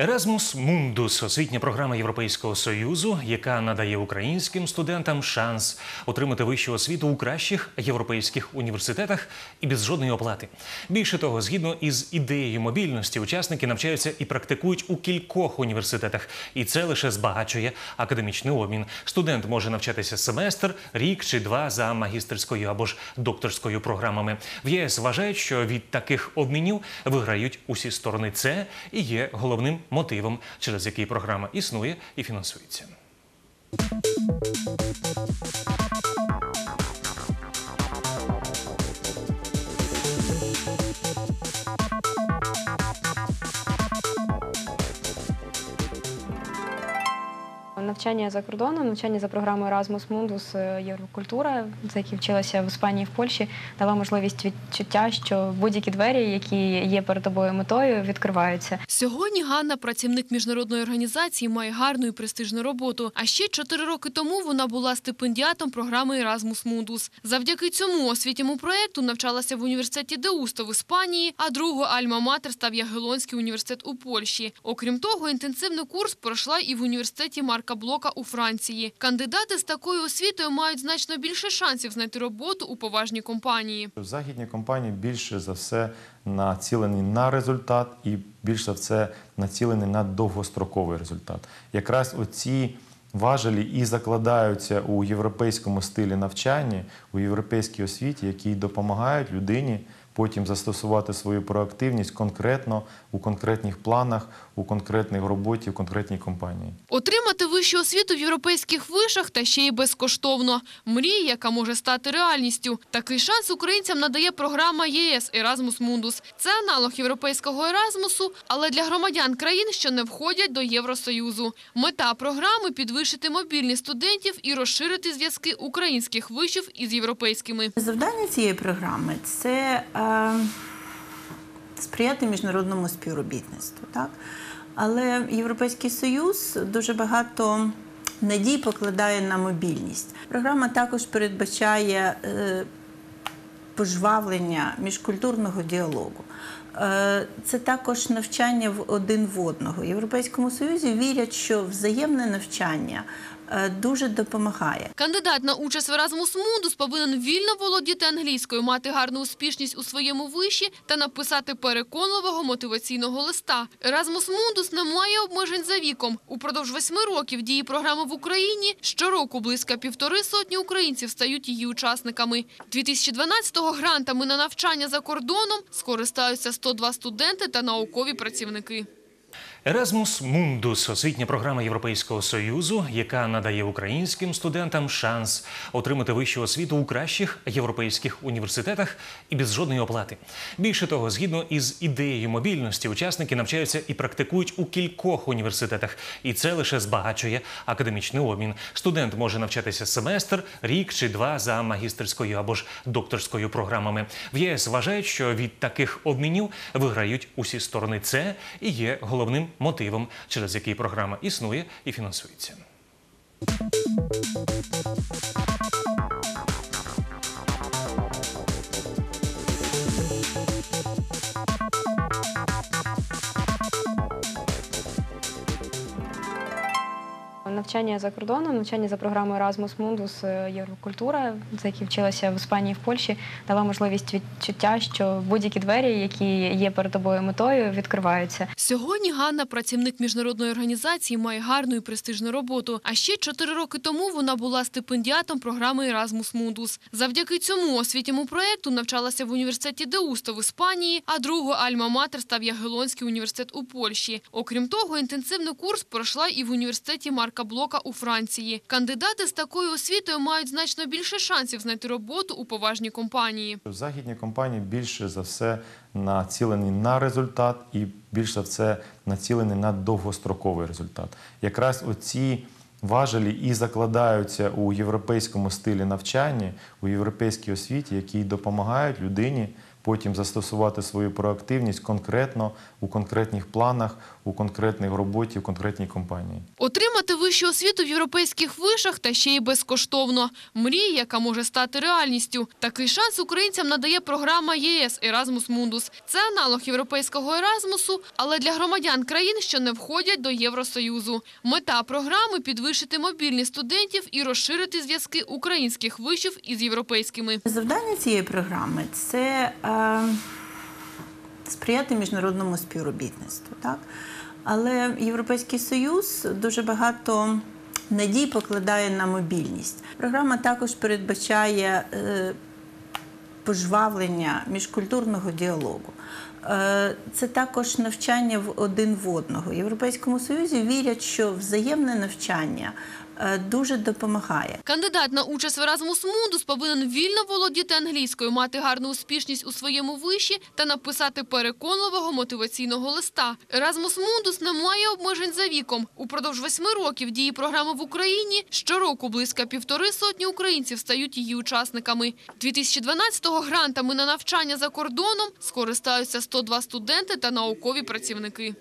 Erasmus Mundus – освітня програма Європейського союзу, яка надає українським студентам шанс отримати вищу освіту у кращих європейських університетах і без жодної оплати. Більше того, згідно із ідеєю мобільності, учасники навчаються і практикують у кількох університетах, і це лише збагачує академічний обмін. Студент може навчатися семестр, рік чи два за магістерською або ж докторською програмами. В ЄС вважають, що від таких обмінів виграють усі сторони. Це і є головним мотивом, через який програма існує і фінансується. Навчання за кордоном, навчання за програмою Erasmus Mundus е, Єврокультура, за які вчилася в Іспанії в Польщі, дала можливість відчуття, що будь-які двері, які є перед тобою метою, відкриваються. Сьогодні Ганна, працівник міжнародної організації, має гарну і престижну роботу. А ще чотири роки тому вона була стипендіатом програми Erasmus Mundus. Завдяки цьому освітньому проєкту навчалася в університеті Деусто в Іспанії, а другою Альма-Матер став Ягелонський університет у Польщі. Окрім того, інтенсивний курс пройшла і в університеті Марка Блока у Франції. Кандидати з такою освітою мають значно більше шансів знайти роботу у поважній компанії. Західні компанії більше за все націлені на результат і більше за все націлені на довгостроковий результат. Якраз оці важелі і закладаються у європейському стилі навчання, у європейській освіті, які допомагають людині потім застосувати свою проактивність конкретно у конкретних планах, у конкретній роботі, в конкретній компанії. Отримати вищу освіту в європейських вишах та ще й безкоштовно. Мрія, яка може стати реальністю. Такий шанс українцям надає програма ЄС Erasmus Mundus. Це аналог європейського Еразмусу, але для громадян країн, що не входять до Євросоюзу. Мета програми – підвищити мобільність студентів і розширити зв'язки українських вишів із європейськими. Завдання цієї програми це е, сприяти міжнародному співробітництву. Так? Але Європейський Союз дуже багато надій покладає на мобільність. Програма також передбачає е, пожвавлення міжкультурного діалогу. Е, Це також навчання в один в одного. В Європейському Союзі вірять, що взаємне навчання е, дуже допомагає. Кандидат на участь в Erasmus Mundus повинен вільно володіти англійською, мати гарну успішність у своєму виші та написати переконливого мотиваційного листа. Erasmus Mundus не має обмежень за віком. Упродовж восьми років дії програми в Україні щороку близько півтори сотні українців стають її учасниками. 2012-го грантами на навчання за кордоном скористаються 102 студенти та наукові працівники. Erasmus Mundus – освітня програма Європейського союзу, яка надає українським студентам шанс отримати вищу освіту у кращих європейських університетах і без жодної оплати. Більше того, згідно із ідеєю мобільності, учасники навчаються і практикують у кількох університетах, і це лише збагачує академічний обмін. Студент може навчатися семестр, рік чи два за магістерською або ж докторською програмами. В ЄС вважають, що від таких обмінів виграють усі сторони. Це і є головним мотивом, через який програма існує і фінансується. Навчання за кордоном, навчання за програмою Erasmus Mundus е, Єврокультура, за які вчилася в Іспанії і в Польщі, дала можливість відчуття, що будь-які двері, які є перед тобою метою, відкриваються. Сьогодні Ганна, працівник міжнародної організації, має гарну і престижну роботу. А ще чотири роки тому вона була стипендіатом програми Erasmus Mundus. Завдяки цьому освітньому проєкту навчалася в університеті Деусто в Іспанії, а другою Альма-Матер став Ягелонський університет у Польщі. Окрім того, інтенсивний курс пройшла і в університеті Марка Блока у Франції. Кандидати з такою освітою мають значно більше шансів знайти роботу у поважній компанії. Західні компанії більше за все націлені на результат і більше за все націлені на довгостроковий результат. Якраз оці важелі і закладаються у європейському стилі навчання, у європейській освіті, які допомагають людині потім застосувати свою проактивність конкретно у конкретних планах, у конкретній роботі, в конкретній компанії. Отримати вищу освіту в європейських вишах та ще й безкоштовно. Мрія, яка може стати реальністю. Такий шанс українцям надає програма ЄС Erasmus Mundus. Це аналог європейського Еразмусу, але для громадян країн, що не входять до Євросоюзу. Мета програми – підвищити мобільність студентів і розширити зв'язки українських вишів із європейськими. Завдання цієї програми це е, сприяти міжнародному співробітництву. Так? Але Європейський Союз дуже багато надій покладає на мобільність. Програма також передбачає е, пожвавлення міжкультурного діалогу. Е, Це також навчання в один в одного. Європейському Союзі вірять, що взаємне навчання е, дуже допомагає. Кандидат на участь в Erasmus Mundus повинен вільно володіти англійською, мати гарну успішність у своєму виші та написати переконливого мотиваційного листа. Erasmus Mundus не має обмежень за віком. Упродовж восьми років дії програми в Україні щороку близько півтори сотні українців стають її учасниками. 2012-го грантами на навчання за кордоном скористаються 102 студенти та наукові працівники.